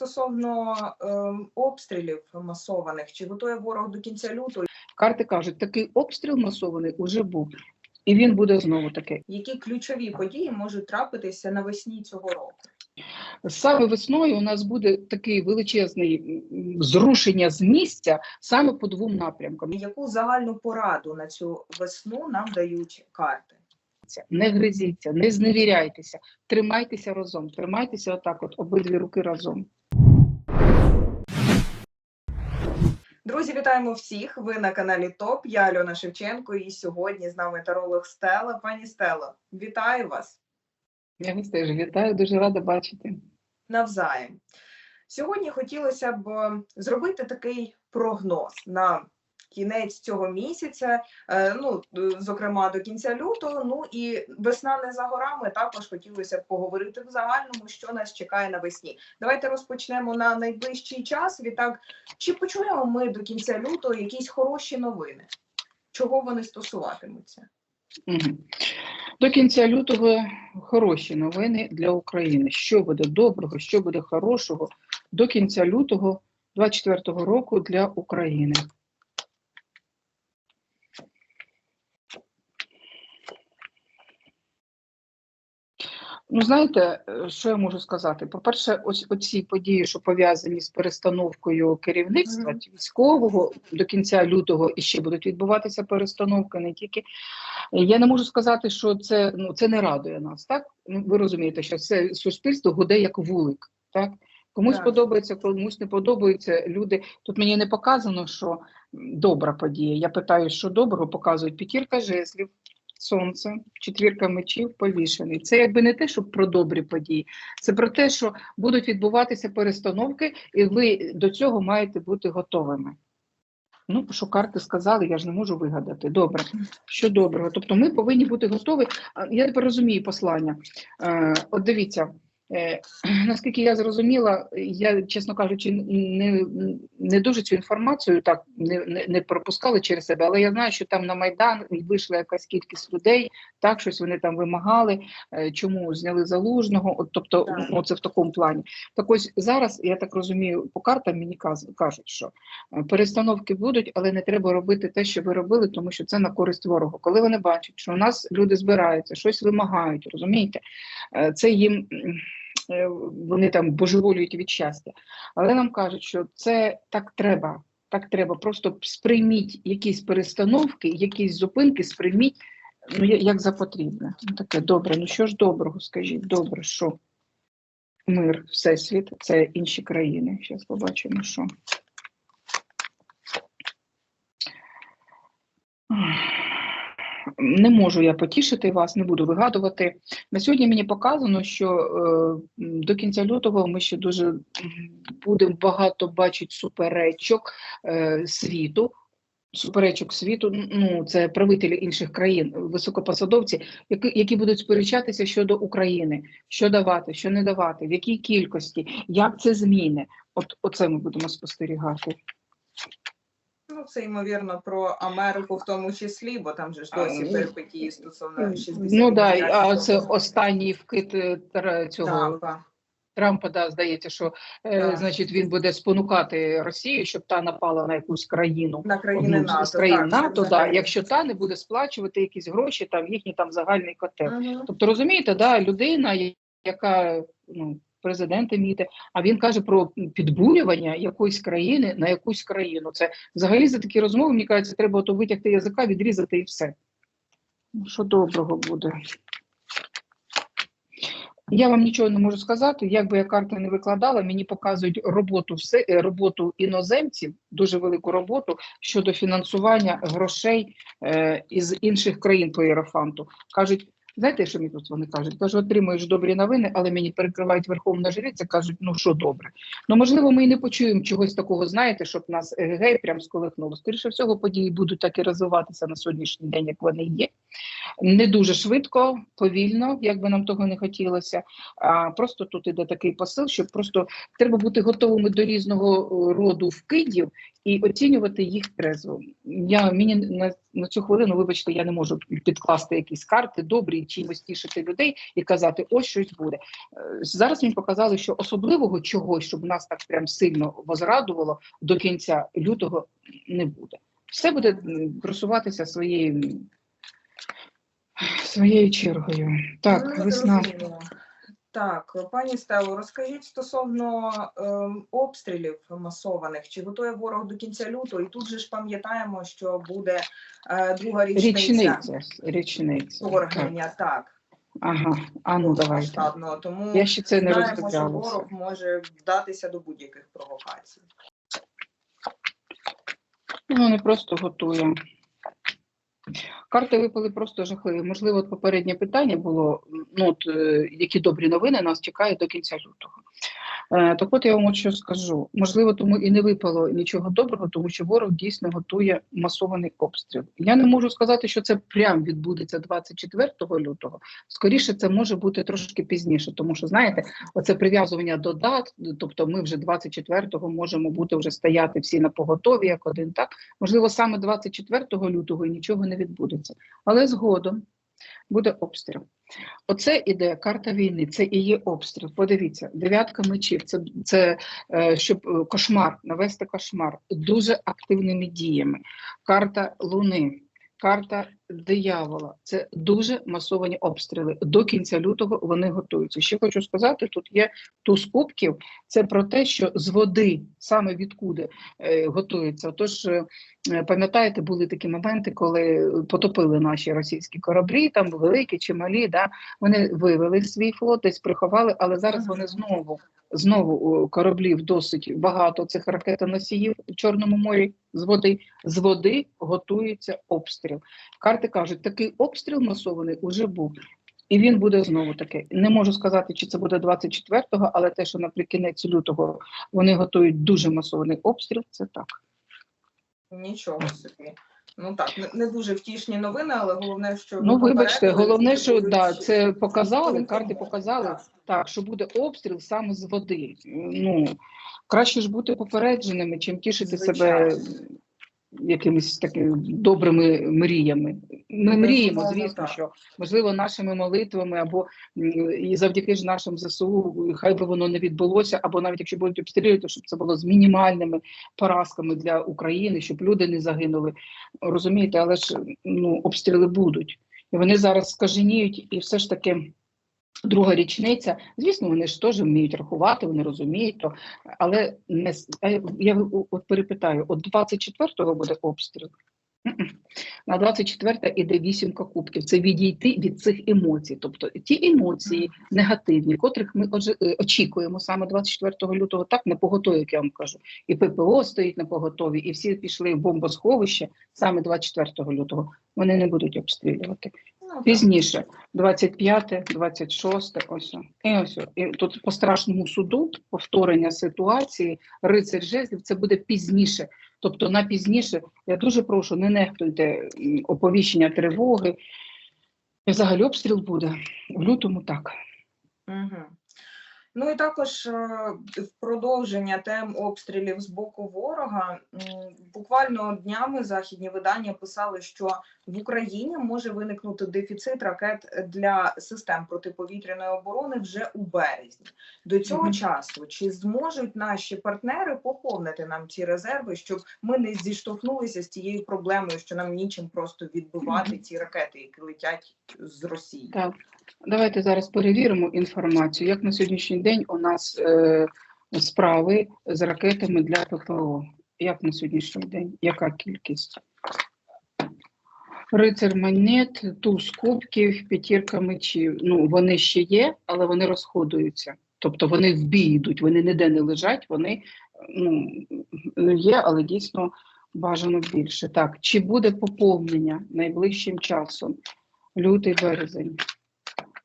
стосовно ем, обстрілів масованих, чи готує ворог до кінця лютого? Карти кажуть, такий обстріл масований уже був, і він буде знову таки. Які ключові події можуть трапитися навесні цього року? Саме весною у нас буде такий величезний зрушення з місця саме по двом напрямкам. Яку загальну пораду на цю весну нам дають карти? Не гризіться, не зневіряйтеся, тримайтеся разом, тримайтеся отак, от обидві руки разом. Друзі, вітаємо всіх! Ви на каналі ТОП. Я Альона Шевченко, і сьогодні з нами таролог Стела. Пані Стело, вітаю вас Я вас теж вітаю, дуже рада бачити. навзаєм. Сьогодні хотілося б зробити такий прогноз на кінець цього місяця, е, ну, е, зокрема до кінця лютого. Ну і весна не за горами. Також хотілося б поговорити в загальному, що нас чекає навесні. Давайте розпочнемо на найближчий час. Відтак, чи почуємо ми до кінця лютого якісь хороші новини? Чого вони стосуватимуться? До кінця лютого хороші новини для України. Що буде доброго, що буде хорошого до кінця лютого 24-го року для України. Ну, знаєте, е, що я можу сказати? По-перше, ось оці події, що пов'язані з перестановкою керівництва Мгм. військового до кінця лютого і ще будуть відбуватися перестановки, не тільки я не можу сказати, що це ну це не радує нас. Так ну ви розумієте, що це суспільство гуде як вулик. Так комусь Так. подобається, комусь не подобається. Люди тут мені не показано, що добра подія. Я питаю, що доброго показують п'ятірка жезлів. Сонце, четвірка мечів повішений. Це якби не те, що про добрі події, це про те, що будуть відбуватися перестановки, і ви до цього маєте бути готовими. Ну, що карти сказали, я ж не можу вигадати. Добре, що доброго. Тобто ми повинні бути готові. Я тепер розумію послання. Е, от дивіться, наскільки я зрозуміла, я, чесно кажучи, не, не дуже цю інформацію так не, не, не пропускали через себе, але я знаю, що там на Майдан вийшла якась кількість людей, так, щось вони там вимагали, е, чому зняли залужного, от, тобто, Так. ну, це в такому плані. Так ось зараз, я так розумію, по картам мені кажуть, що Е, Перестановки будуть, але не треба робити те, що ви робили, тому що це на користь ворогу. Коли вони бачать, що у нас люди збираються, щось вимагають, розумієте, Е, це їм е, вони там божеволюють від щастя. Але нам кажуть, що це так треба. Так треба. Просто сприйміть якісь перестановки, якісь зупинки, сприйміть ну, як за потрібне. Таке добре. Ну що ж доброго, скажіть, добре, що мир, всесвіт, це інші країни. Зараз побачимо, що. Не можу я потішити вас, не буду вигадувати. На сьогодні мені показано, що е, до кінця лютого ми ще дуже будемо багато бачити суперечок е, світу. Суперечок світу, ну це правителі інших країн, високопосадовці, які, які будуть сперечатися щодо України, що давати, що не давати, в якій кількості, як це зміни. От оце ми будемо спостерігати. Це ймовірно про Америку в тому числі, бо там же ж досі перипетії стосовно 60 Ну да, а це останній вкид е, цього Трампа. Трампа, да, здається, що е, значить він буде спонукати Росію, щоб та напала на якусь країну. на країни одну НАТО. з країн так, НАТО, да, взагалі. якщо та не буде сплачувати якісь гроші, там їхній там загальний котел. Мгм. Тобто розумієте, да, людина, яка ну, президент іміти, а він каже про підбурювання якоїсь країни на якусь країну. Це взагалі за такі розмови, мені кажеться, треба то витягти язика, відрізати і все. Ну, Що доброго буде. Я вам нічого не можу сказати. Як би я карти не викладала, мені показують роботу все, е, роботу іноземців, дуже велику роботу щодо фінансування грошей е, із інших країн по Єрофанту. Кажуть, знаєте, що мені тут вони кажуть? Кажуть, отримуєш добрі новини, але мені перекривають верховна жриця, кажуть, ну що добре. Ну можливо, ми і не почуємо чогось такого, знаєте, щоб нас егегей прям сколихнуло. Скоріше всього, події будуть так і розвиватися на сьогоднішній день, як вони є. Не дуже швидко, повільно, як би нам того не хотілося. А просто тут іде такий посил, що просто треба бути готовими до різного е, роду вкидів і оцінювати їх трезво. Я мені на, на цю хвилину, вибачте, я не можу підкласти якісь карти добрі, чимось тішити людей і казати, ось щось буде. Е, Зараз мені показали, що особливого чогось, щоб нас так прям сильно возрадувало до кінця лютого, не буде. Все буде просуватися своєю, своєю чергою. Так, Ну, весна. Так, пані Стело, розкажіть стосовно ем, обстрілів масованих, чи готує ворог до кінця лютого? І тут же ж пам'ятаємо, що буде е, друга річниця, Річниця. Річниця. Так. вторгнення, так, Ага, а ну масштабного. Тому Я ще це не знаємо, що роздивлялася. ворог може вдатися до будь-яких провокацій. Ну, не просто готує. Карти випали просто жахливі. Можливо, от попереднє питання було, ну, от, е, які добрі новини нас чекають до кінця лютого. Е, так от я вам от що скажу. Можливо, тому і не випало нічого доброго, тому що ворог дійсно готує масований обстріл. Я не можу сказати, що це прям відбудеться 24 лютого. Скоріше, це може бути трошки пізніше, тому що, знаєте, оце прив'язування до дат, тобто ми вже 24-го можемо бути вже стояти всі на поготові, як один так. Можливо, саме 24 лютого і нічого не відбудеться. Але згодом буде обстріл. Оце іде карта війни, це і є обстріл. Подивіться, дев'ятка мечів, це, це е, щоб е, кошмар, навести кошмар дуже активними діями. Карта Луни, карта диявола. Це дуже масовані обстріли. До кінця лютого вони готуються. Ще хочу сказати: тут є туз кубків. Це про те, що з води саме відкуди е, готується. Тож е, пам'ятаєте, були такі моменти, коли потопили наші російські кораблі, там великі чи малі. Да? Вони вивели свій флот, десь приховали, але зараз вони знову. Знову о, кораблів досить багато цих ракетоносіїв в Чорному морі з води. З води готується обстріл. Карти кажуть, такий обстріл масований уже був. І він буде знову таки. Не можу сказати, чи це буде 24-го, але те, що наприкінець лютого вони готують дуже масований обстріл, це так. Нічого собі. Ну так, не, дуже втішні новини, але головне, що Ну, вибачте, головне, що да, це показали, карти показали, Так. що буде обстріл саме з води. Ну, краще ж бути попередженими, чим тішити себе Звичайно. Якимись такими добрими мріями. Ми мріємо, звісно, що можливо нашими молитвами або і завдяки ж нашим ЗСУ, хай би воно не відбулося, або навіть якщо будуть обстрілювати, щоб це було з мінімальними поразками для України, щоб люди не загинули. Розумієте, але ж ну обстріли будуть. І вони зараз скаженіють, і все ж таки друга річниця. Звісно, вони ж теж вміють рахувати, вони розуміють то, але не я- я от перепитаю: от 24-го буде обстріл. На 24 іде вісімка кубків. Це відійти від цих емоцій. Тобто ті емоції негативні, котрих ми е, очікуємо саме 24 лютого, так на поготові, як я вам кажу. І ППО стоїть на поготові, і всі пішли в бомбосховище саме 24 лютого. Вони не будуть обстрілювати. Ну. Пізніше, 25, 26, ось. І ось. І тут по страшному суду повторення ситуації, рицарь жезлів, це буде пізніше. Тобто на пізніше, я дуже прошу, не нехтуйте оповіщення тривоги. І взагалі обстріл буде. В лютому так. Угу. Ну і також е, в продовження тем обстрілів з боку ворога. Буквально днями західні видання писали, що в Україні може виникнути дефіцит ракет для систем протиповітряної оборони вже у березні. До цього Мгм. часу чи зможуть наші партнери поповнити нам ці резерви, щоб ми не зіштовхнулися з тією проблемою, що нам нічим просто відбивати Мгм. ці ракети, які летять з Росії? Так, давайте зараз перевіримо інформацію. Як на сьогоднішній день у нас е, справи з ракетами для ППО? Як на сьогоднішній день? Яка кількість? Рицар монет, туз кубків, п'ятірка мечів. Ну, вони ще є, але вони розходуються. Тобто вони в бій йдуть, вони ніде не лежать, вони ну, є, але дійсно бажано більше. Так, чи буде поповнення найближчим часом? Лютий березень.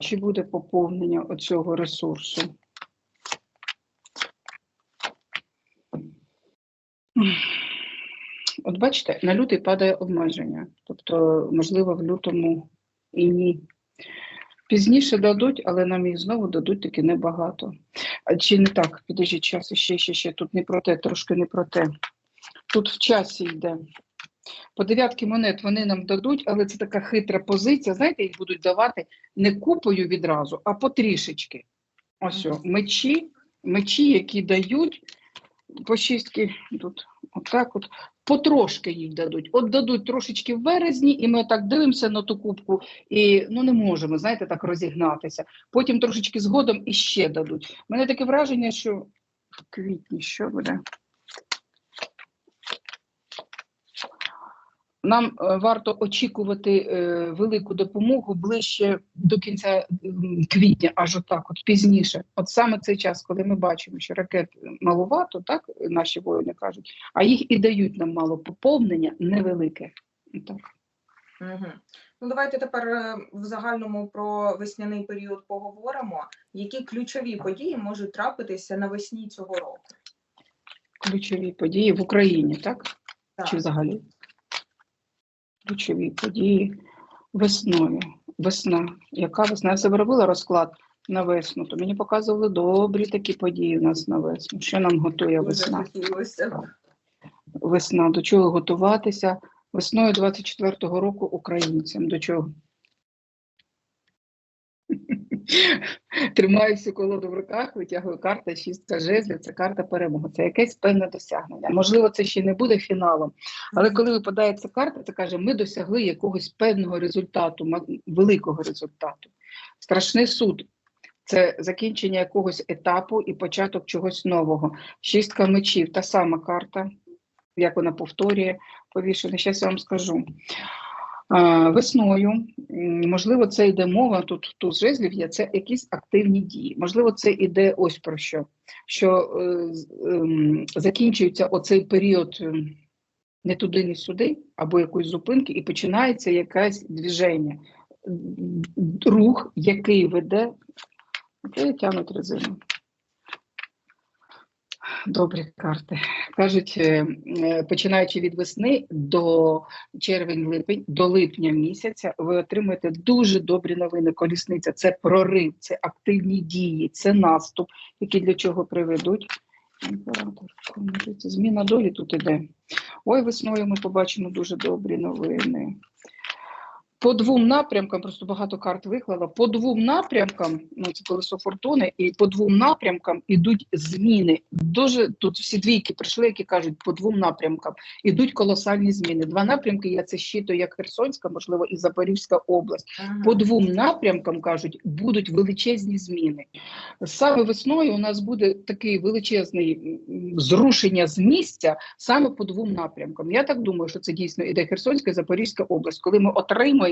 Чи буде поповнення оцього ресурсу? От бачите, на лютий падає обмеження. Тобто, можливо, в лютому і ні. Пізніше дадуть, але нам їх знову дадуть таки небагато. Чи не так? Підождіть час, ще, ще, ще. Тут не про те, трошки не про те. тут в часі йде. По дев'ятки монет вони нам дадуть, але це така хитра позиція. Знаєте, їх будуть давати не купою відразу, а потрішечки. Ось о, мечі, мечі, які дають по шістки, тут отак от, потрошки їх дадуть. От дадуть трошечки в березні, і ми так дивимося на ту кубку, і ну не можемо, знаєте, так розігнатися. Потім трошечки згодом і ще дадуть. У мене таке враження, що в квітні що буде? Нам е, варто очікувати е, велику допомогу ближче до кінця квітня, аж отак, от пізніше. От саме цей час, коли ми бачимо, що ракет маловато, так наші воїни кажуть, а їх і дають нам мало поповнення невелике. Так. Угу. Ну, давайте тепер е, в загальному про весняний період поговоримо. Які ключові події можуть трапитися навесні цього року? Ключові події в Україні, так? Так. Чи взагалі? Ключові події весною. Весна. Яка весна? Я себе робила розклад на весну, то мені показували добрі такі події у нас на весну. Що нам готує весна? Весна. До чого готуватися? Весною 24-го року українцям. До чого? Тримаю всю колоду в руках, витягую карта шістка жезлів, це карта перемоги. Це якесь певне досягнення. Можливо, це ще не буде фіналом, але коли випадає ця карта, це каже, ми досягли якогось певного результату, великого результату. Страшний суд це закінчення якогось етапу і початок чогось нового. Шістка мечів, та сама карта, як вона повторює, повішена. Зараз я вам скажу. Весною, можливо, це йде мова, тут туз жезлів є, це якісь активні дії. Можливо, це йде ось про що. Що е, ем, закінчується оцей період ем, не туди, не сюди, або якоїсь зупинки, і починається якесь движення, рух, який веде. Окей, тягнуть резину. Добрі карти. Кажуть, е, починаючи від весни до червень-липень, до липня місяця, ви отримуєте дуже добрі новини. Колісниця це прорив, це активні дії, це наступ, які для чого приведуть. Зміна долі тут іде. Ой, весною ми побачимо дуже добрі новини. По двом напрямкам, просто багато карт виклала, по двом напрямкам, ну це колесо фортуни, і по двом напрямкам ідуть зміни. Дуже тут всі двійки прийшли, які кажуть, по двом напрямкам ідуть колосальні зміни. Два напрямки, я це щитую як Херсонська, можливо, і Запорізька область. Мгм. По двом напрямкам кажуть, будуть величезні зміни. Саме весною у нас буде такий величезний зрушення з місця саме по двом напрямкам. Я так думаю, що це дійсно іде Херсонська і Запорізька область, коли ми отримаємо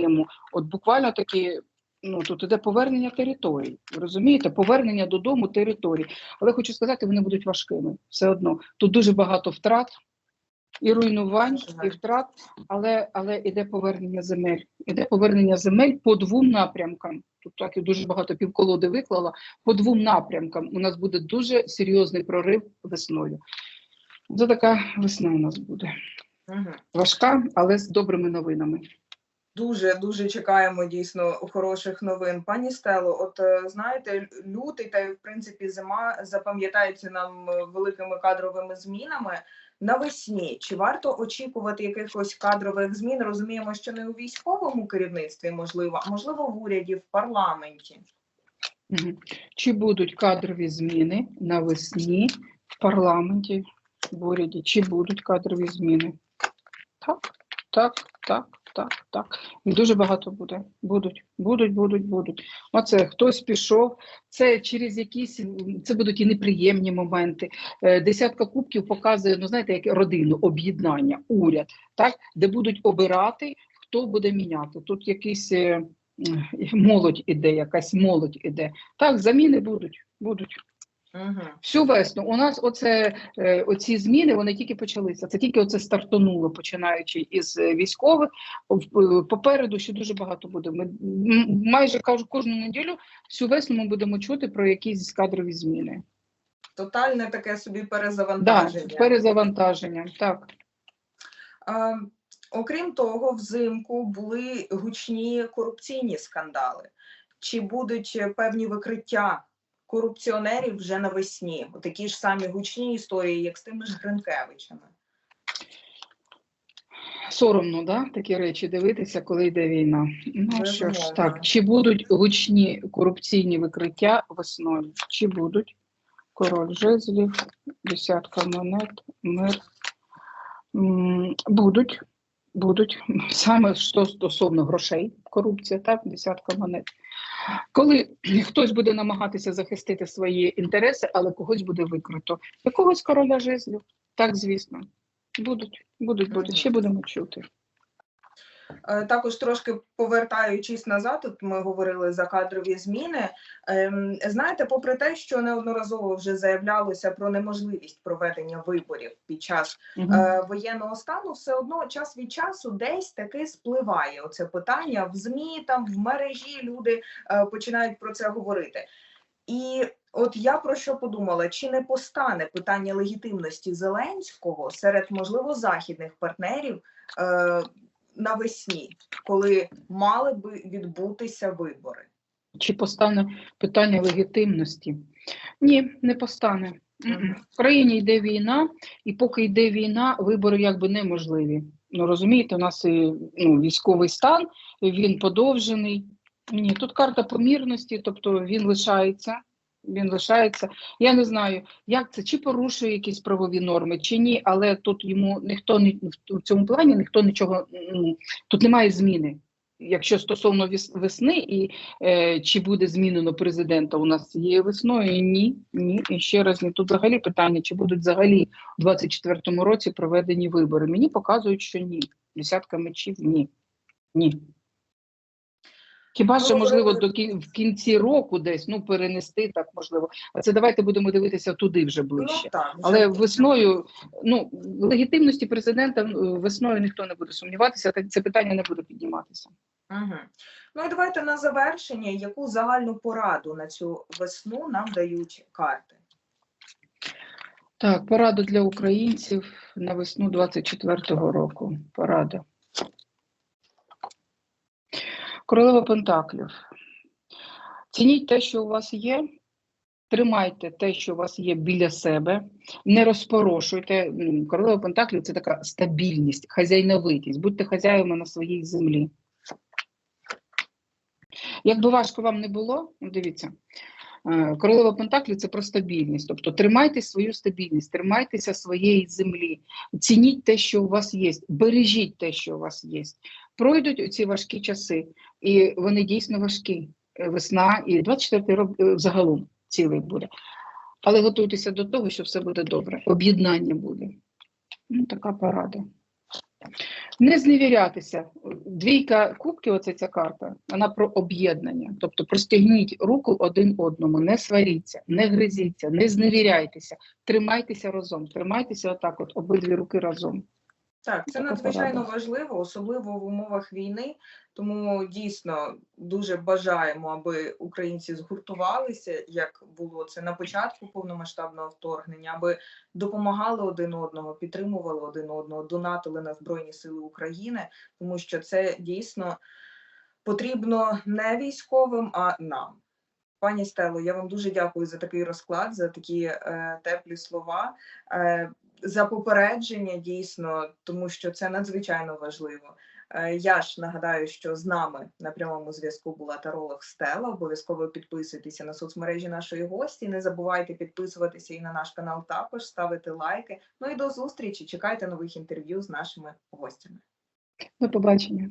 от буквально такі. Ну тут іде повернення територій. Розумієте, повернення додому територій. Але хочу сказати, вони будуть важкими все одно. Тут дуже багато втрат і руйнувань, і втрат, але, але іде повернення земель. Іде повернення земель по двом напрямкам. Тут так і дуже багато півколоди виклала. По двом напрямкам у нас буде дуже серйозний прорив весною. Це така весна у нас буде. Важка, але з добрими новинами. Дуже дуже чекаємо дійсно хороших новин. Пані Стело, от е, знаєте, лютий та в принципі зима запам'ятається нам е, великими кадровими змінами. Навесні чи варто очікувати якихось кадрових змін? Розуміємо, що не у військовому керівництві, можливо, а можливо в уряді, в парламенті. Чи будуть кадрові зміни навесні в парламенті, в уряді? Чи будуть кадрові зміни? Так, так, так, так, так. І дуже багато буде. Будуть, будуть, будуть, будуть. Оце хтось пішов. Це через якісь це будуть і неприємні моменти. Е, Десятка кубків показує, ну знаєте, як родину, об'єднання, уряд, так, де будуть обирати, хто буде міняти. Тут якийсь е, молодь іде, якась молодь іде. Так, заміни будуть, будуть. Угу. Всю весну у нас оце, е, оці зміни вони тільки почалися. Це тільки оце стартонуло, починаючи із е, військових. Е, Попереду ще дуже багато буде. Ми майже кажу кожну неділю. Всю весну ми будемо чути про якісь кадрові зміни. Тотальне таке собі Да, перезавантаження. перезавантаження. Так. Е, Окрім того, взимку були гучні корупційні скандали. Чи будуть певні викриття корупціонерів вже навесні? Такі ж самі гучні історії, як з тими ж Гринкевичами. Соромно, да, такі речі дивитися, коли йде війна. Ну що ж, так, чи будуть гучні корупційні викриття весною? Чи будуть? Король жезлів, десятка монет, мир. Будуть, будуть. Саме що стосовно грошей, корупція, так, десятка монет. Коли хтось буде намагатися захистити свої інтереси, але когось буде викрито. Якогось короля жезлів, так, звісно. Будуть, будуть, будуть. Ще будемо чути. Е, Також трошки повертаючись назад, тут ми говорили за кадрові зміни. Ем, Знаєте, попри те, що неодноразово вже заявлялося про неможливість проведення виборів під час е, воєнного стану, все одно час від часу десь таки спливає оце питання в змі, там в мережі люди е, починають про це говорити. І от я про що подумала: чи не постане питання легітимності Зеленського серед можливо західних партнерів навесні, коли мали би відбутися вибори? Чи постане питання легітимності? Ні, не постане. В країні йде війна, і поки йде війна, вибори якби неможливі. Ну розумієте, у нас і ну, військовий стан, він подовжений. Ні, тут карта помірності, тобто він лишається. Він лишається. Я не знаю, як це, чи порушує якісь правові норми, чи ні, але тут йому ніхто не в цьому плані ніхто нічого ну, тут немає зміни. Якщо стосовно весни і е, чи буде змінено президента у нас цією весною? Ні, ні. І ще раз ні. Тут взагалі питання, чи будуть взагалі у 24-му році проведені вибори. Мені показують, що ні. Десятка мечів ні. Ні. Хіба Ну, що, можливо, до кін- в кінці року десь ну перенести так можливо. А це давайте будемо дивитися туди вже ближче. Ну, так, Але весною, ну легітимності президента ну, весною ніхто не буде сумніватися, та це питання не буде підніматися. Угу. Ну і давайте на завершення, яку загальну пораду на цю весну нам дають карти. Так, порада для українців на весну 24-го року. Порада. Королева Пентаклів. Цініть те, що у вас є. Тримайте те, що у вас є біля себе, не розпорошуйте. Королева Пентаклів це така стабільність, хазяйновитість. Будьте хазяївами на своїй землі. Як би важко вам не було, дивіться, е, королева Пентаклів це про стабільність. Тобто тримайте свою стабільність, тримайтеся своєї землі, цініть те, що у вас є, бережіть те, що у вас є. Пройдуть ці важкі часи, і вони дійсно важкі. Е, Весна і 24 рік е, загалом цілий буде. Але готуйтеся до того, що все буде добре. Об'єднання буде. Ну, така порада. Не зневірятися. Двійка кубків, оце ця карта, вона про об'єднання. Тобто простягніть руку один одному, не сваріться, не гризіться, не зневіряйтеся, тримайтеся разом, тримайтеся отак, от обидві руки разом. Так, це Така надзвичайно порада. важливо, особливо в умовах війни. Тому дійсно дуже бажаємо, аби українці згуртувалися, як було це на початку повномасштабного вторгнення, аби допомагали один одного, підтримували один одного, донатили на Збройні Сили України, тому що це дійсно потрібно не військовим, а нам. Пані Стело, я вам дуже дякую за такий розклад, за такі е, теплі слова. Е, за попередження дійсно, тому що це надзвичайно важливо. Е, Я ж нагадаю, що з нами на прямому зв'язку була таролог Стела. Обов'язково підписуйтеся на соцмережі нашої гості. Не забувайте підписуватися і на наш канал також, ставити лайки. Ну і до зустрічі. Чекайте нових інтерв'ю з нашими гостями. До побачення.